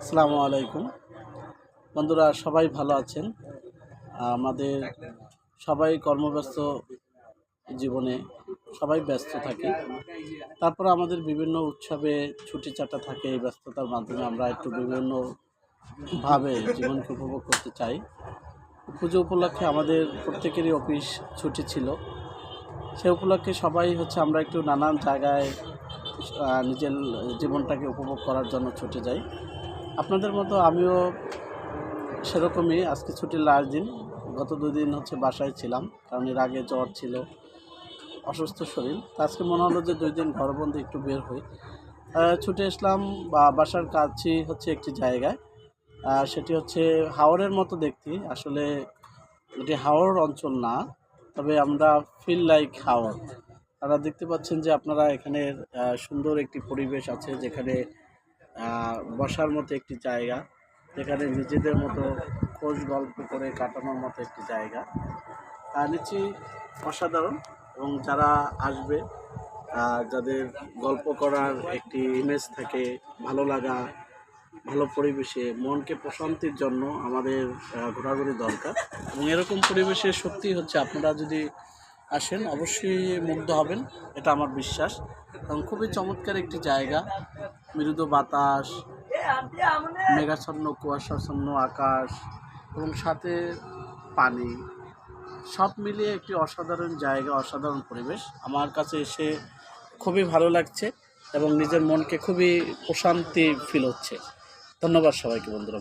আসসালামু আলাইকুম। বন্ধুরা, সবাই ভালো আছেন? আমাদের সবাই কর্মব্যস্ত জীবনে সবাই ব্যস্ত থাকে। তারপর আমাদের বিভিন্ন উৎসবে ছুটি চাটা থাকে, এই ব্যস্ততার মাধ্যমে আমরা একটু বিভিন্নভাবে জীবনকে উপভোগ করতে চাই। পুজো উপলক্ষে আমাদের প্রত্যেকেরই অফিস ছুটি ছিল। সে উপলক্ষে সবাই হচ্ছে আমরা একটু নানান জায়গায় নিজের জীবনটাকে উপভোগ করার জন্য ছুটে যাই। আপনাদের মতো আমিও সেরকমই, আজকে ছুটির লাস্ট দিন। গত দুদিন হচ্ছে বাসায় ছিলাম, কারণ এর আগে জ্বর ছিল, অসুস্থ শরীর। আজকে মনে হলো যে দুই দিন ঘরবন্দি একটু বের হই। ছুটে আসলাম বা বাসার কাছেই হচ্ছে একটি জায়গায়। সেটি হচ্ছে হাওড়ের মতো দেখতে। আসলে এটি হাওড় অঞ্চল না, তবে আমরা ফিল লাইক হাওড় আপনারা দেখতে পাচ্ছেন যে আপনারা এখানে সুন্দর একটি পরিবেশ আছে, যেখানে বসার মতো একটি জায়গা, যেখানে নিজেদের মতো খোঁজ গল্প করে কাটানোর মতো একটি জায়গা। নিচে অসাধারণ এবং যারা আসবে যাদের গল্প করার একটি ইমেজ থাকে, ভালো লাগা, ভালো পরিবেশে, মনকে প্রশান্তির জন্য আমাদের ঘোরাঘুরি দরকার। এবং এরকম পরিবেশে সত্যি হচ্ছে, আপনারা যদি আসেন, অবশ্যই মুগ্ধ হবেন, এটা আমার বিশ্বাস। এবং খুবই চমৎকার একটি জায়গা, মৃদু বাতাস, মেঘাচ্ছন্ন, কুয়াশাচ্ছন্ন আকাশ, এবং সাথে পানি। সব মিলিয়ে একটি অসাধারণ জায়গা, অসাধারণ পরিবেশ। আমার কাছে এসে খুবই ভালো লাগছে এবং নিজের মনকে খুবই প্রশান্তি ফিল হচ্ছে। ধন্যবাদ সবাইকে বন্ধুরা।